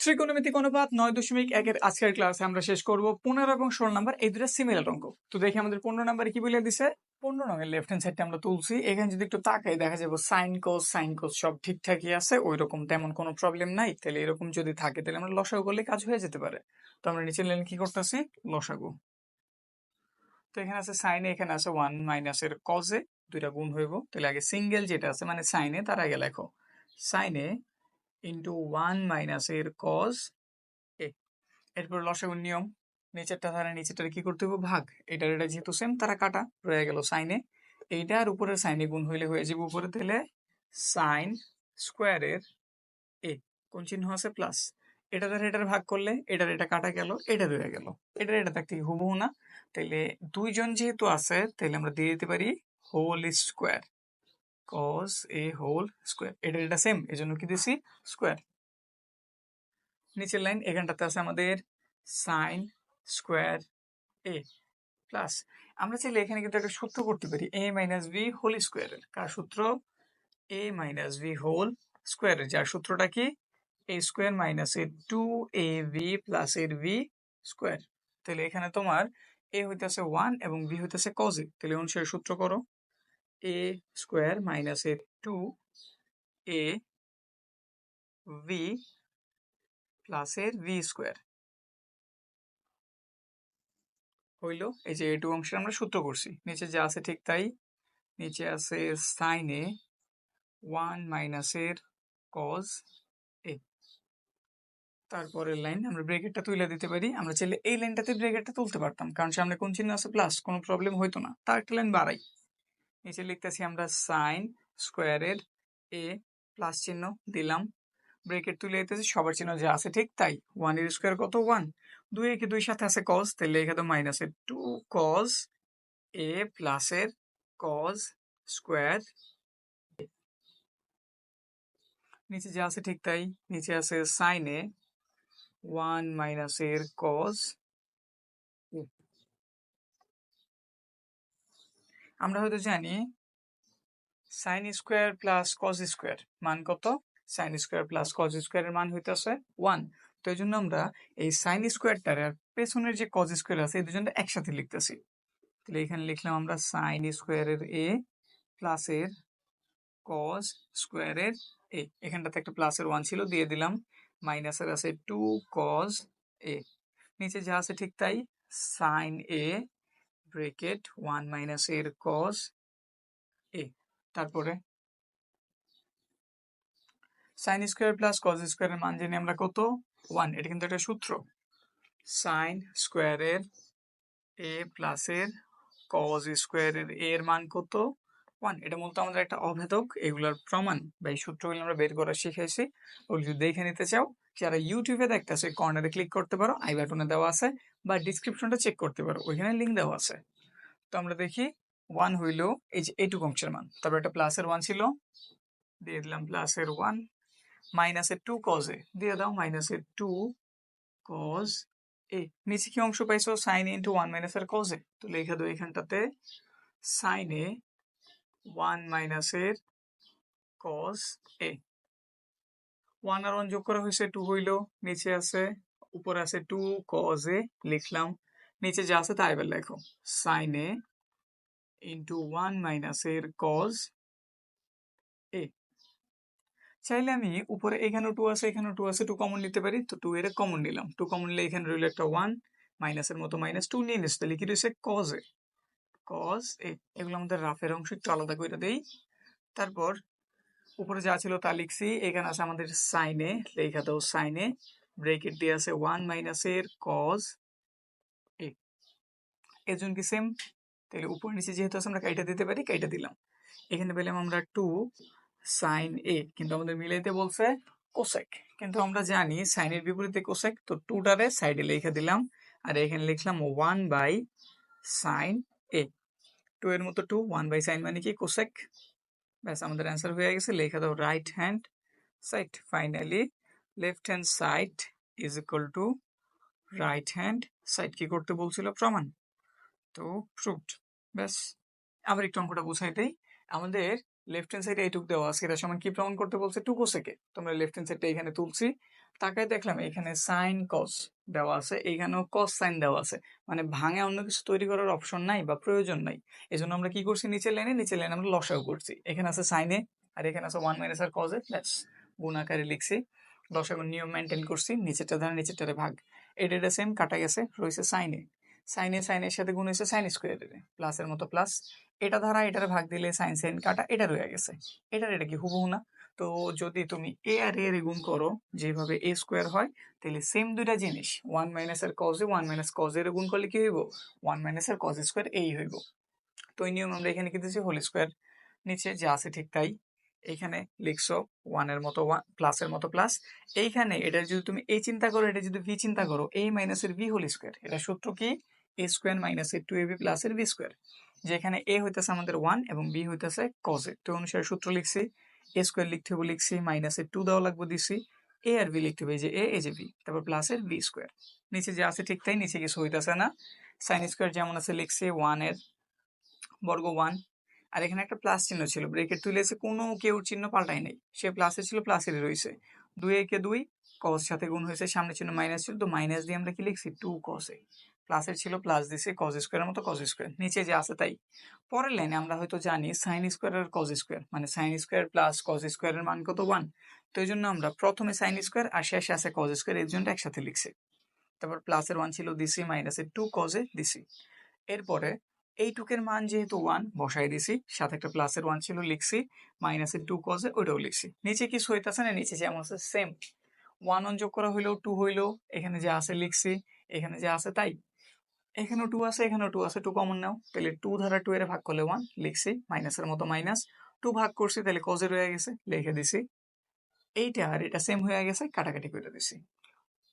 ত্রিকোণমিতিক অনুপাত নয় দশমিক একের আজকের ক্লাসে আমরা শেষ করব পনেরো এবং ষোলো নাম্বার এই দুটা সিমিলার অঙ্ক। তো দেখি আমাদের পনেরো নাম্বারে কি বলে দিছে? পনেরো নঙের লেফট হ্যান্ড সাইডটা আমরা তুলছি। এখানে যদি একটু তাকাই, দেখা যাব সাইন কোস সাইন কোস সব ঠিকঠাকই আছে ওই রকম তেমন কোনো প্রবলেম নাই। তাহলে এরকম যদি থাকে, তাহলে আমরা লসাগু করলে কাজ হয়ে যেতে পারে। তো আমরা নিচের লাইন কি করতেছি? লসাগু। তো এখানে আছে সাইনে এখানে আছে ওয়ান মাইনাসের কজে দুইটা গুণ হইব। তাহলে আগে সিঙ্গেল যেটা আছে মানে সাইনে তার আগে লেখো। সাইনে ইন্টু ওয়ান মাইনাসের কজ এ এরপর লসাগুর নিয়ম, নিচেরটা ধারা নিচেরটা কি করতে হবে ভাগ। এটার এটা যেহেতু সেম তারা কাটা, রয়ে গেল সাইনে এইটা আর উপরের সাইনে গুণ হইলে হয়ে যাবে উপরে, তাহলে সাইন স্কোয়ারের এ কোন চিহ্ন আছে? প্লাস এটা দ্বারা এটার ভাগ করলে, এটার এটা কাটা গেল, এটা রয়ে গেল। এটার এটা থাকতে হুবহু না? তাহলে দুইজন যেহেতু আছে, তাহলে আমরা দিয়ে দিতে পারি whole square cos A whole square এটা এটা সেম এই জন্য কি দিছি? স্কোয়ার নিচের লাইন এখানটাতে আছে আমাদের সাইন স্কোয়ার এ প্লাস আমরা চাইলে এখানে কিন্তু একটা সূত্র করতে পারি এ মাইনাস বি হোল স্কোয়ারের কার সূত্র? এ মাইনাস বি হোল স্কোয়ারের যার সূত্রটা কি? এ স্কোয়ার মাইনাস এর টু এ ভি প্লাস এর ভি স্কোয়ার তাহলে এখানে তোমার এ হইতেছে ওয়ান এবং বি হইতেছে কজে তাহলে অনুসারে সূত্র করো। এ স্কোয়ার মাইনাস এর টু এ ভি প্লাস এর ভি স্কোয়ার হইল? এই যে এটু অংশের আমরা সূত্র করছি। নিচে যা আছে ঠিক তাই। নিচে আছে সাইনে ওয়ান মাইনাসের কজ এ তারপরের লাইন আমরা ব্রেকেটটা তুলে দিতে পারি। আমরা চাইলে এই লাইনটাতে ব্রেকেটটা তুলতে পারতাম। কারণ সামনে কোন চিহ্ন আছে? প্লাস কোনো প্রবলেম হইতো না। তার একটা লাইন বাড়াই। নিচে লিখতেছি আমরা সাইন স্কোয়ারের এ প্লাস চিহ্ন দিলাম। ব্রেকেট তুলে দিতেছি, সবার চিহ্ন যা আছে ঠিক তাই। ওয়ানের স্কোয়ার কত? ওয়ান দুই একে দুই সাথে আছে কজ তাহলে এখানে মাইনাসের টু কজ এ প্লাসের কজ স্কোয়ার নিচে যা আছে ঠিক তাই, নিচে আছে সাইনে ওয়ান মাইনাসের কজ আমরা হয়তো জানি sine square plus cos square মান কত? সাইন স্কোয়ার প্লাস কজ স্কোয়ারের মান হইতেছে ওয়ান তো এই জন্য আমরা এই সাইন স্কোয়ারটার আর পেছনের যে কজ স্কোয়ার আছে, এই দুজনটা একসাথে লিখতেছি। তাহলে এখানে লিখলাম আমরা সাইন স্কোয়ারের এ প্লাসের কজ স্কোয়ারের এ এখানটাতে একটা প্লাসের ওয়ান ছিল, দিয়ে দিলাম। মাইনাসের আছে টু কজ এ নিচে যা আছে ঠিক তাই sine A bracket one minus এর কজ এ তারপরে সাইন স্কোয়ার প্লাস কজ স্কোয়ারের মান জানি আমরা কত? ওয়ান এটা কিন্তু একটা সূত্র। সাইন স্কোয়ারের এ প্লাসের কজ স্কোয়ারের এর মান কত? ওয়ান এটা মূলত আমাদের একটা অভেদক, এগুলোর প্রমাণ বা এই সূত্রগুলো আমরা বের করা শিখেছি ওগুলো যদি দেখে নিতে চাও যারা ইউটিউবে দেখতেছে কর্নারে ক্লিক করতে পারো আই বাটনে দেওয়া আছে, বা ডিসক্রিপশনটা চেক করতে পারো, ওইখানে লিঙ্ক দেওয়া আছে। তো আমরা দেখি ওয়ান হইল, এই যে এইটুকু অংশের মান। তারপর একটা প্লাসের ওয়ান ছিল, দিয়ে দিলাম প্লাসের ওয়ান মাইনাসের টু কজে দিয়ে দাও মাইনাসের টু কজ এ নিচে কি অংশ পাইছো? সাইন এ ইন্টু ওয়ান মাইনাসের কজে তো লেখা দাও এখানটাতে সাইনে ওয়ান মাইনাসের কজ এ ওয়ান আর ওয়ান যোগ করা হয়েছে টু হইল, নিচে আছে, উপরে আছে টু কজ এ লিখলাম। নিচে যা আছে তাই এবার লেখো। সাইনে ইন্টু ওয়ান মাইনাসের কজ এ চাইলে আমি উপরে এখানেও টু আছে, এখানেও টু আছে টু কমন নিতে পারি। তো টু এর কমন নিলাম। টু কমন নিলে এখানে রইল একটা ওয়ান মাইনাসের মতো মাইনাস টু নিয়ে নিচ্ছে কি রয়েছে? কজ এ কজ এ এগুলো আমাদের রাফের অংশ, একটু আলাদা করে দেই। তারপর উপরে যা ছিল তা লিখছি। এখানে আছে আমাদের সাইনে লেখা দাও সাইনে ব্রেকেট দিয়ে আছে ওয়ান মাইনাসের কজ এ। এর কি সেম? তাহলে উপর নিচে যেহেতু আছে, আমরা কাইটা দিতে পারি, কাইটা দিলাম। এখানে পেলাম আমরা টু সাইন এ, কিন্তু আমাদের মিলাইতে বলছে কোসেক। কিন্তু আমরা জানি সাইনের বিপরীতে কোসেক, তো টুটারে সাইডে লিখে দিলাম। আর এখানে লিখলাম one by sine A. Two এর মতো টু, ওয়ান বাই সাইন মানে কি? কোসেক। ব্যাস, আমাদের অ্যান্সার হয়ে গেছে। লেখা দাও right hand side finally left hand side is equal to right hand side কি করতে বলছিল প্রমাণ? তো প্রুভড ব্যাস, আবার একটু অঙ্কটা বুঝাই দেই। আমাদের লেফট হ্যান্ড সাইডে এইটুক দেওয়া আছে। এটা সমান কি প্রমাণ করতে বলছে? টু কোসেকে তোমরা লেফট হ্যান্ড সাইডটা এখানে তুলছি। তাকায় দেখলাম এখানে সাইন কস দেওয়া আছে, এইখানেও কস সাইন দেওয়া আছে। মানে ভাঙে অন্য কিছু তৈরি করার অপশন নাই বা প্রয়োজন নাই। এই জন্য আমরা কি করছি? নিচের লাইনে নিচের লাইনে আমরা লসাও করছি। এখানে আছে সাইনে আর এখানে আছে ওয়ান মাইনাস আর কজে ব্যাস, গুণ আকারে লিখছি। লসাগু নিয়ম মেনটেন করছি। নিচেরটা দ্বারা নিচেরটারে ভাগ। এটা সেম কাটা গেছে, রয়েছে সাইনে সাইনে সাইনের সাথে গুণ হয়েছে সাইন স্কোয়ারের প্লাসের মতো প্লাস এটা ধারা, এটার ভাগ দিলে সাইন সাইন কাটা, এটা রয়ে গেছে। এটার এটা কি হুবহু না? তো যদি তুমি এ আর এর গুণ করো, যেভাবে এ স্কোয়ার হয়, তাহলে সেম দুইটা জিনিস ওয়ান মাইনাস এর কজে ওয়ান মাইনাস কজের গুণ করলে কি হইব? ওয়ান মাইনাস এর কজ স্কোয়ার এই হইব। তো এই নিয়ম আমরা এখানে কি দিচ্ছি হোল স্কোয়ার নিচে যা আছে ঠিক তাই। এইখানে লিখছো ওয়ানের মতো ওয়ান প্লাসের মতো প্লাস এইখানে এটা যদি তুমি এই চিন্তা করো, এটা যদি ভি চিন্তা করো এ মাইনাসের ভি হোল স্কোয়ার এটা সূত্র কি? এ স্কোয়ার মাইনাস মাইনাসের টু এ বি প্লাসের ভি স্কোয়ার যেখানে এ হইতেছে আমাদের ওয়ান এবং বি হইতেছে কজে তো অনুসারে সূত্র লিখছি। এ স্কোয়ার লিখতে হবে, লিখছি মাইনাসের টু দেওয়া লাগবে দিছি এ আর বি লিখতে হবে যে এ এই যে বি তারপর প্লাসের বি স্কোয়ার নিচে যে আছে ঠিক তাই নিচে কিছু হইতেছে না। সাইন স্কোয়ার যেমন আছে লিখছি ওয়ানের বর্গ ওয়ান আর এখানে একটা প্লাস চিহ্ন ছিল ব্রেকেট তুলেছে কোনো কেউ চিহ্ন পাল্টাই নেই, সে প্লাসে ছিল প্লাসেরই রয়েছে। দুই একে দুই কস সাথে গুণ হয়েছে, সামনে চিহ্ন মাইনাস ছিল, তো মাইনাস দিয়ে আমরা কি লিখছি? টু কসে প্লাসের ছিল প্লাস দিছে কজ স্কোয়ারের মতো কজ স্কোয়ার নিচে যে আছে তাই। পরের লাইনে আমরা হয়তো জানি সাইন স্কোয়ার আর কজ স্কোয়ার মানে সাইন স্কোয়ার প্লাস কজ স্কোয়ারের মান কত ওয়ান তো এই জন্য আমরা প্রথমে সাইন স্কোয়ার আর শেষে আছে কজ স্কোয়ার এর জন্য একসাথে লিখছি। তারপর প্লাসের ওয়ান ছিল দিসি মাইনাসের টু কজে দিসি এরপরে এই টুকের মান যেহেতু ওয়ান বসাই দিছি, সাথে একটা প্লাসের ওয়ান ছিল লিখছি মাইনাসের টু কজে ওইটাও লিখছি। নিচে কিছু হইতেছে না? নিচে যেমন আছে সেম ওয়ান অন যোগ করা হইলেও টু হইলেও এখানে যে আছে লিখছি, এখানে যে আছে তাই। এখানেও টু আছে, এখানেও টু আছে টু কমন নাও। তাহলে টু ধারা টু এর ভাগ করলে ওয়ান লিখছি মাইনাসের মতো মাইনাস টু ভাগ করছি, তাহলে কজে রয়ে গেছে, লিখে দিছি। এইটা আর এটা সেম হয়ে গেছে, কাটাকাটি করে দিছি।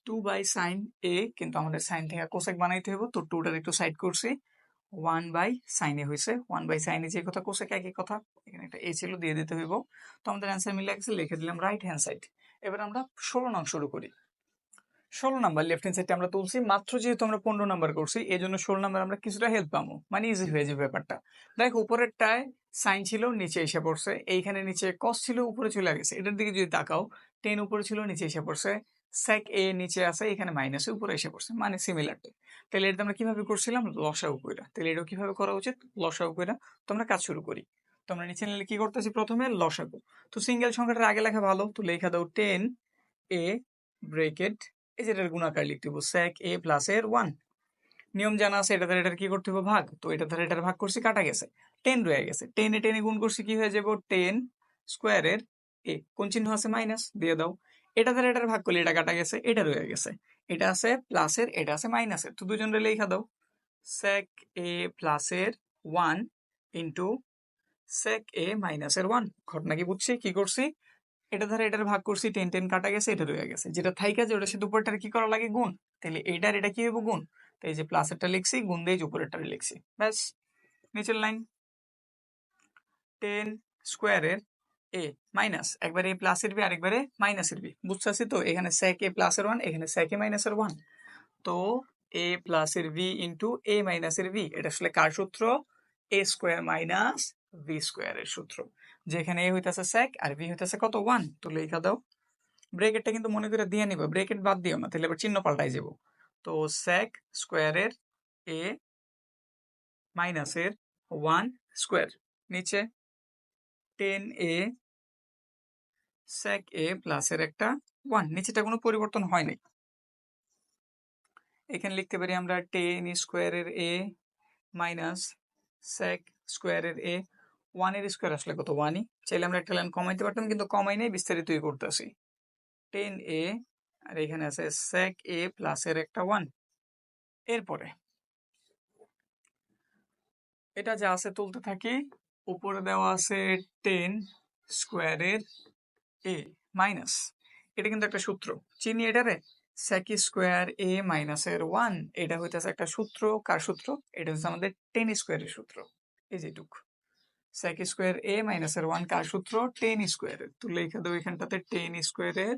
টু বাই সাইন এ কিন্তু আমাদের সাইন থেকে কোসেক বানাইতে হবে তো টুটার একটু সাইড করছি। ওয়ান বাই সাইনে হয়েছে ওয়ান বাই সাইনে যে কথা কোসেক একই কথা, এখানে একটা এ ছিল, দিয়ে দিতে হইব। তো আমাদের অ্যান্সার মিলে গেছে, লিখে দিলাম রাইট হ্যান্ড সাইড এবার আমরা ষোলো নং শুরু করি। ষোলো নাম্বার লেফট হ্যান্ড সাইডটা আমরা তুলছি। মাত্র যেহেতু আমরা পনেরো নাম্বার করছি এই জন্য ষোলো নাম্বার আমরা কিছুটা হেল্প পাবো। মানে ইজি হয়ে যাবে ব্যাপারটা। দেখ, উপরেরটায় সাইন ছিল, নিচে এসে পড়ছে। এইখানে নিচে কস ছিল, উপরে চলে গেছে। এটার দিকে যদি তাকাও টেন উপরে ছিল, নিচে এসে পড়ছে। স্যাক এ নিচে আছে, এখানে মাইনাসে উপরে এসে পড়ছে। মানে সিমিলার তাহলে এটা আমরা কীভাবে করছিলাম? লসা উপরা তাহলে এটাও কীভাবে করা উচিত? লসা উপরা তো আমরা কাজ শুরু করি। তো আমরা নিচে নিলে কি করতেছি? প্রথমে লসাগু। তো সিঙ্গেল সংখ্যাটা আগে লেখা ভালো। তো লেখা দাও টেন এ ব্রেকেট এই যেটার গুণাকার লিখতে হব স্যাক এ প্লাস এর ওয়ান নিয়ম জানা আছে, এটা দ্বারা এটার কি করতে হবে ভাগ? তো এটা দ্বারা এটার ভাগ করছি, কাটা গেছে। টেন রয়ে গেছে। টেনে টেনে গুণ করছি, কি হয়ে যাব টেন স্কোয়ারের এ কোন চিহ্ন আছে? মাইনাস দিয়ে দাও। এটা দ্বারা এটার ভাগ করলে এটা কাটা গেছে, এটা রয়ে গেছে। এটা আছে প্লাসের এটা আছে মাইনাসের তো দুজন লেখা দাও। সেক এ প্লাসের ওয়ান ইন্টু সেক এ মাইনাসের ওয়ান ঘটনা কি বুঝছি? কি করছি? এটা ধরে এটার ভাগ করছি টেন টেন কাটা গেছে, এটা রয়ে গেছে। যেটা থাইকা যে ওটা সাথে উপরটার কি করা লাগে? গুণ। তাহলে এইটার এটা কি হইব? গুণ। তো এই যে প্লাসেরটা লিখছি, গুণ দিয়ে উপরেরটা লিখছি। ব্যাস, নিচের লাইন টেন স্কোয়ারের এ মাইনাস একবারে এ প্লাসের বি আরেকবারে মাইনাসের বি বুঝতে তো? এখানে স্যাক এ প্লাসের ওয়ান এখানে স্যাক এ মাইনাসের ওয়ান তো এ প্লাসের ভি ইন্টু এ মাইনাসের ভি এটা আসলে কার সূত্র? এ স্কোয়ার মাইনাস ভি স্কোয়ারের সূত্র। যেখানে এ হইতেছে স্যাক আর বি হইতেছে কত? ওয়ান তো লেখা দাও। ব্রেকেটটা কিন্তু মনে করে দিয়ে নিবা। ব্রেকেট বাদ দিও না, তাহলে এবার চিহ্ন পাল্টাই যাব। তো স্যাক স্কোয়ারের এ মাইনাসের ওয়ান স্কোয়ার নিচে টেন এ স্যাক এ প্লাসের একটা ওয়ান নিচেটা কোনো পরিবর্তন হয় নাই। এখানে লিখতে পারি আমরা টেন স্কোয়ারের এ মাইনাস স্যাক স্কোয়ারের এ ওয়ানের স্কোয়ার আসলে কত? ওয়ানই চাইলে আমরা একটা লাইন কমাইতে পারতাম, কিন্তু কমাই নেই, বিস্তারিতই করতেছি। টেন এ আর এখানে আছে স্যাক এ প্লাসের একটা ওয়ান এরপরে, এটা যা আছে তুলতে থাকি, উপরে দেওয়া আছে টেন স্কোয়ারের এ মাইনাস এটা কিন্তু একটা সূত্র। চিনি এটারে স্যাক স্কোয়ার এ মাইনাসের ওয়ান এটা হইতেছে একটা সূত্র। কার সূত্র? এটা হচ্ছে আমাদের টেন স্কোয়ারের সূত্র। এই যেটুক স্যাক স্কোয়ার এ মাইনাসের ওয়ান কার সূত্র টেন স্কোয়ারের তো লেখা দেবো এখানটাতে টেন স্কোয়ারের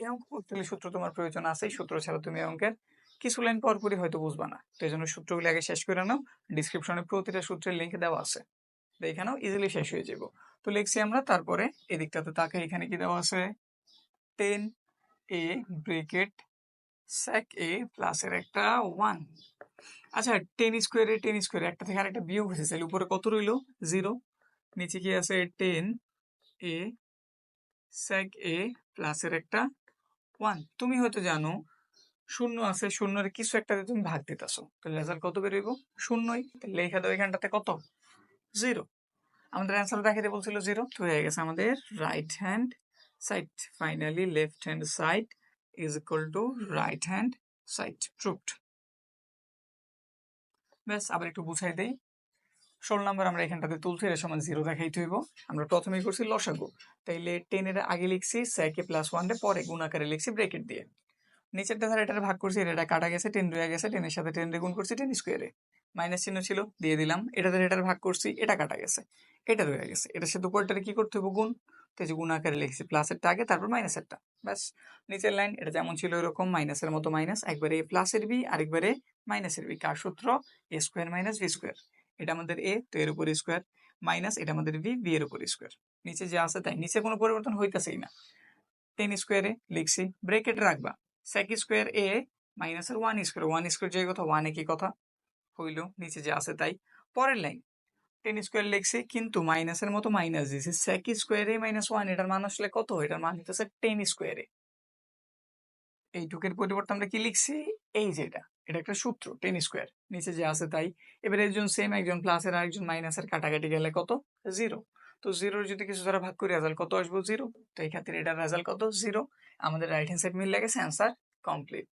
এই অঙ্ক করতে সূত্র তোমার প্রয়োজন আছে সূত্র ছাড়া তুমি অঙ্কের কিছু লাইন পরপরই হয়তো বুঝবা না। তো এই জন্য সূত্রগুলি আগে শেষ করে নাও ডিসক্রিপশনে প্রতিটা সূত্রের লিঙ্ক দেওয়া আছে। তো এখানেও ইজিলি শেষ হয়ে যাব। তো লিখছি আমরা, তারপরে এদিকটাতে তাকে এখানে কি দেওয়া আছে? Tan A bracket sec A প্লাসের একটা ওয়ান আচ্ছা টেন স্কোয়ারে টেন স্কোয়ারে একটা থেকে আরেকটা বিয়োগ হয়েছে। তাহলে উপরে কত রইল? জিরো নিচে কি আছে? টেন এ স্যাক এ প্লাসের একটা ওয়ান তুমি হয়তো জানো, শূন্য আছে, শূন্যের কিছু একটাতে তুমি ভাগ দিতেছো। তাহলে রেজাল্ট কত বের বেরোইব? শূন্যই। তাহলে লেখা দাও এখানটাতে কত? জিরো আমাদের অ্যান্সার দেখাতে বলছিল জিরো তো হয়ে গেছে আমাদের right hand side finally left hand side is equal to right hand side proved ব্যাস, আবার একটু বুঝাই দেই। ষোলো নাম্বার আমরা এখানটাতে তুলছি, এর সমান জিরো দেখাইতে হইব। আমরা প্রথমেই করছি লসাগু। তাইলে টেনের আগে লিখছি স্যাকে প্লাস ওয়ানটা পরে গুণাকারে লিখছি ব্রেকেট দিয়ে। নিচেরটা ধারে এটার ভাগ করছি এটা কাটা গেছে টেন রয়ে গেছে টেনের সাথে টেন গুণ করছি টেন স্কোয়ারে মাইনাস চিহ্ন ছিল, দিয়ে দিলাম। এটা ধারে এটার ভাগ করছি, এটা কাটা গেছে, এটা রয়ে গেছে। এটার সাথে উপরটারে কি করতে হবে গুণ। যে গুণ আকারে লিখছি প্লাসেরটা আগে, তারপর মাইনাসেরটা ব্যাস, নিচের লাইন এটা যেমন ছিল এরকম মাইনাসের মতো মাইনাস একবারে এ প্লাসের বি আরেকবারে মাইনাসের বি কার সূত্র? A square minus B square এটা আমাদের এ তো এর উপর স্কোয়ার মাইনাস এটা আমাদের বি বি এর উপর স্কোয়ার নিচে যে আছে তাই, নিচে কোনো পরিবর্তন হইতেছেই না। টেন স্কোয়ারে লিখছি ব্রেকেট রাখবা। সেক স্কোয়ার এ মাইনাসের ওয়ান স্কোয়ার ওয়ান স্কোয়ার যে কথা ওয়ান একই কথা। হইল, নিচে যে আছে তাই। পরের লাইন টেন স্কোয়ার লিখছি, কিন্তু মাইনাসের মতো মাইনাস দিয়েছি। সেক স্কোয়ারে মাইনাস ওয়ান এটার মান আসলে কত? এটার মান হইতেছে টেন স্কোয়ারে এইটুকের পরিবর্তে আমরা কি লিখছি? এই যেটা এটা একটা সূত্র, টেন স্কোয়ার। নিচে যে আছে তাই। এবার একজন সেম একজন প্লাসের আর একজন মাইনাসের কাটাকাটি গেলে কত? জিরো তো জিরোর যদি কিছু দ্বারা ভাগ করি রেজাল্ট কত আসব? জিরো তো এই ক্ষেত্রে এটার রেজাল্ট কত? জিরো আমাদের রাইট হ্যান্ড সাইড মিল লেগেছে অ্যান্সার কমপ্লিট